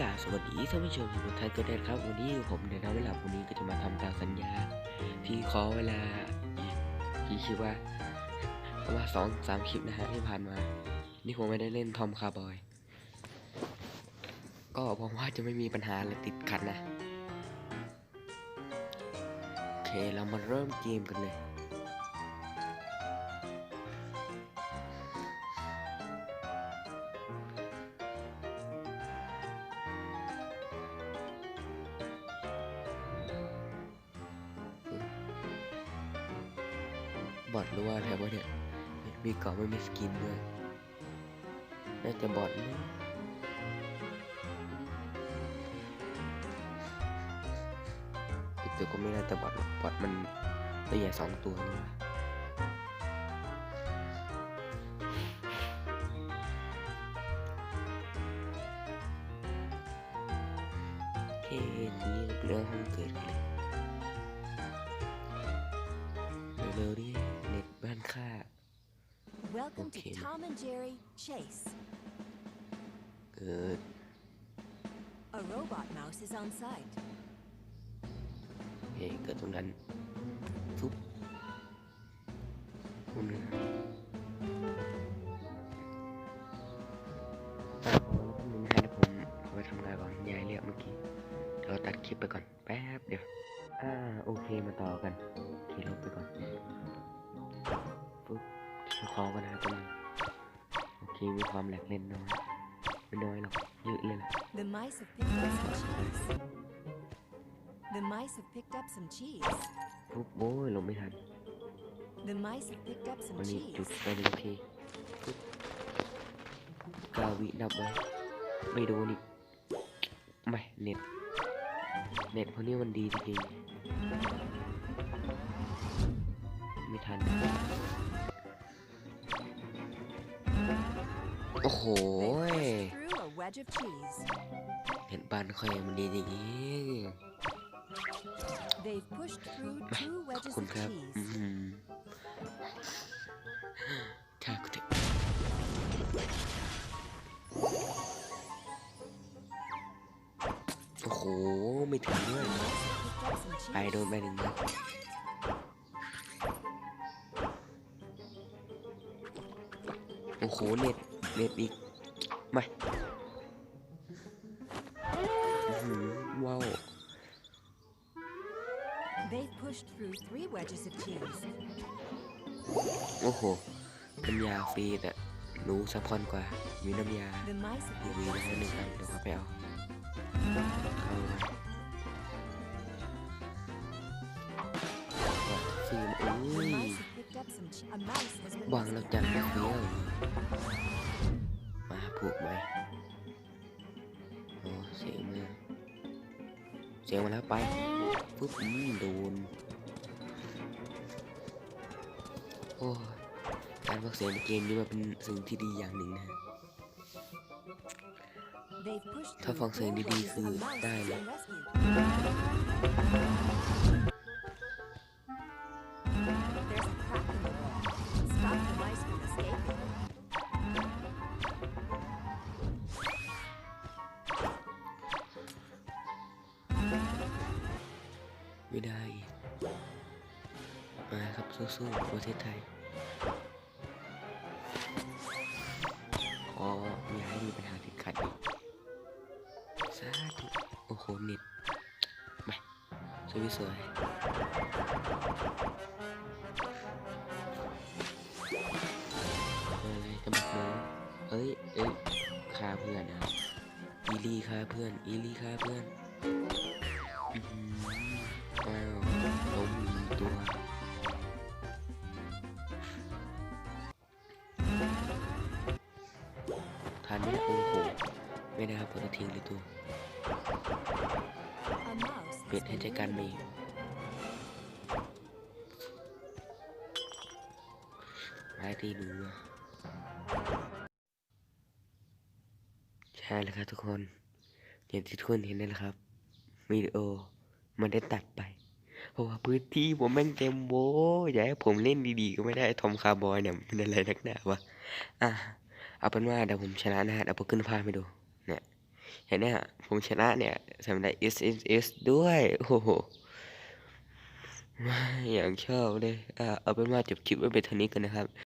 กาสวัสดีท่านผู้ชมทุกท่านก็ได้ครับ วันนี้ผมในเวลาวันนี้ก็จะมาทำตามสัญญา ที่ขอเวลาอีกกี่คลิปว่าประมาณสองสามคลิปนะฮะที่ผ่านมา นี่ผมไม่ได้เล่นทอมคาร์บอย ก็หวังว่าจะไม่มีปัญหาอะไรติดขัดนะ โอเคเรามาเริ่มเกมกันเลย อทหรือว่าอะไรวะเนี่ย มีเกาะไม่มีสกินด้วย น่าจะบอทมั้งอีกตัวก็ไม่น่าจะบอทหรอกบอทมันตัวใหญ่สองตัวนี่โอเคทีนี้เรื่องห้องเกิดกันเลยเร็วๆดิเน็ตบ้ Welcome Okay. to Tom and Jerry Chase. เกิด A robot mouse is on site. เฮ้เกิดตรงนั้นทุบคุณอะแล้วนึงให้ผมขอไปทำงานก่อนยายเรียกเมื่อกี้ เดี๋ยวตัดคลิปไปก่อน แป๊บเดียว อ่า โอเคมาต่อกัน อกันนะครับตรงนี้โอเคมีความแหลกเล่นน้อยไม่น้อยหรอกเยอะเลยแหละ The mice have picked up some cheese. The mice have picked up some cheese. ปุ๊บโอ้ยลงไม่ทัน The mice have picked up some วันนี้จุด cheese. ไปหนึ่งทีปุ๊บเก้าวินับไว้ไม่โดนอีกไม่เน็ต เน็ตพวกนี้มันดีจริงๆ อ้โห They pushed through a wedge of cheese. เห็นบ้านใครมันดีอย่างนี้ They've pushed through มา two ขอบ wedges คุณ of ครับอื cheese. มข้ากูเถอะโอ้โห ไม่ถึงด้วย The mice have picked up some ไปโดน cheese. ไปหนึ่งนัดโอ้โหเน็ต เน็ตอีกไม่อื้อหือว้าว They've pushed through three wedges of cheese. โอ้โห น้ำยาฟรีแต่หนูสะพอนกว่า มีน้ำยา The mice have ทีวี picked นะ up ฮะ some หนึ่งอัน cheese. เดี๋ยวเขาไปเอา วางแล้ว missing. จังนะเฟี้ยวมาผูกไหมโอ้เสียงมาเสียงมาแล้วไปปุ๊บอืมโดนโอ้ยการฟังเสียงในเกมนี้มันเป็นสิ่งที่ดีอย่างหนึ่งนะ They've pushed ถ้า through ฟังเสียง four ดี wedges ๆคือ of a mouse ได้ has เลย ไม่ได้อีกมาครับสู้ๆประเทศไทย ขออย่าให้มีปัญหาติดขัดอีกสาธุโอ้โหเน็ตไปสวยสวยอะไรจะบอกน้องเอ้ยเอ้ยฆ่าเพื่อนนะอีลี่ฆ่าเพื่อน อีลี่ฆ่าเพื่อน อื้วล้มอีกตัวทันเนี่ยโอ้โหไม่ได้ครับปกติทิ้งเลยตัวเปลี่ยนให้ใจกันม eliminated. ไม้ตีหนูใช่แล้วครับทุกคน อย่างที่ทุกคนเห็นนั่นแหละครับวิดีโอมันได้ตัดไป ราะว่าพื้นที่ผมแม่งเต็มโว้ยอยากให้ผมเล่นดีๆก็ไม่ได้ทอมคาร์บอยเนี่ยมันอะไรนักหนาวะอะเอาเป็นว่าเดี๋ยวผมชนะนะฮะเดี๋ยวผมขึ้นภาพให้ดูเนี่ยเห็นไหมฮะผมชนะเนี่ยทำได้ S S S ด้วยโอ้โหอย่างชอบเลยอ่าเอาเป็นว่าจบคลิปไว้เป็นเท่านี้กันนะครับ